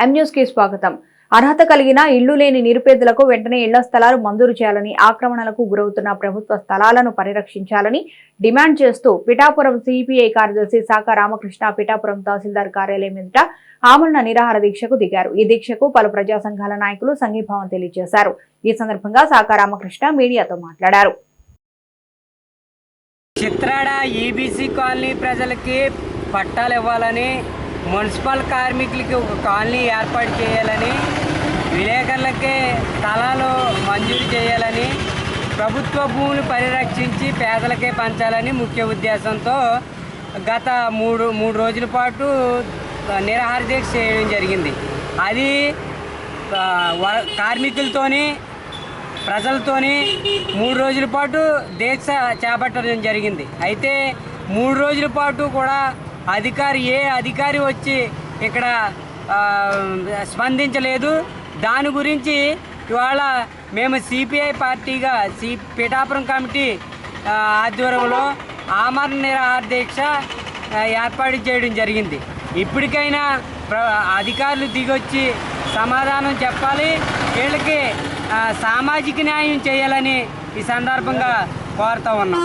ఎంన్యూస్కి స్వాగతం. అర్హత కలిగిన ఇళ్ళు లేని నిరుపేదలకు వెంటనే ఇళ్ళ స్థలాలు మంజూరు చేయాలని ఆక్రమణలకు గురవుతున్న ప్రభుత్వ స్థలాలను పరిరక్షించాలని డిమాండ్ చేస్తూ పిఠాపురం సిపిఐ కార్యదర్శి శాఖ రామకృష్ణ పిఠాపురం తహసీల్దార్ కార్యాలయం ఎదుట ఆమరణ నిరాహార దీక్షకు దిగారు. ఈ దీక్షకు పలు ప్రజా సంఘాల నాయకులు సంఘీభావం తెలియజేశారు. ఈ సందర్భంగా శాఖ రామకృష్ణ మీడియాతో మాట్లాడారు. చిత్రాడ ఈబీసీ కాలనీ ప్రజలకి పట్టాలు ఇవ్వాలని మున్సిపల్ కార్మికులకి ఒక కాలనీ ఏర్పాటు చేయాలని విలేకరులకే స్థలాలు మంజూరు చేయాలని ప్రభుత్వ భూములు పరిరక్షించి పేదలకే పంచాలని ముఖ్య ఉద్దేశంతో గత మూడు మూడు రోజుల పాటు నిరాహార దీక్ష చేయడం జరిగింది. అది కార్మికులతోని ప్రజలతోని మూడు రోజుల పాటు దీక్ష చేపట్టడం జరిగింది. అయితే మూడు రోజుల పాటు కూడా అధికారి ఏ అధికారి వచ్చి ఇక్కడ స్పందించలేదు. దాని గురించి ఇవాళ మేము సిపిఐ పార్టీగా సి పిఠాపురం కమిటీ ఆధ్వర్యంలో ఆమరణ నిరాహార దీక్ష ఏర్పాటు చేయడం జరిగింది. ఇప్పటికైనా ప్ర అధికారులు దిగొచ్చి సమాధానం చెప్పాలి. వీళ్ళకి సామాజిక న్యాయం చేయాలని ఈ సందర్భంగా కోరుతా ఉన్నాం.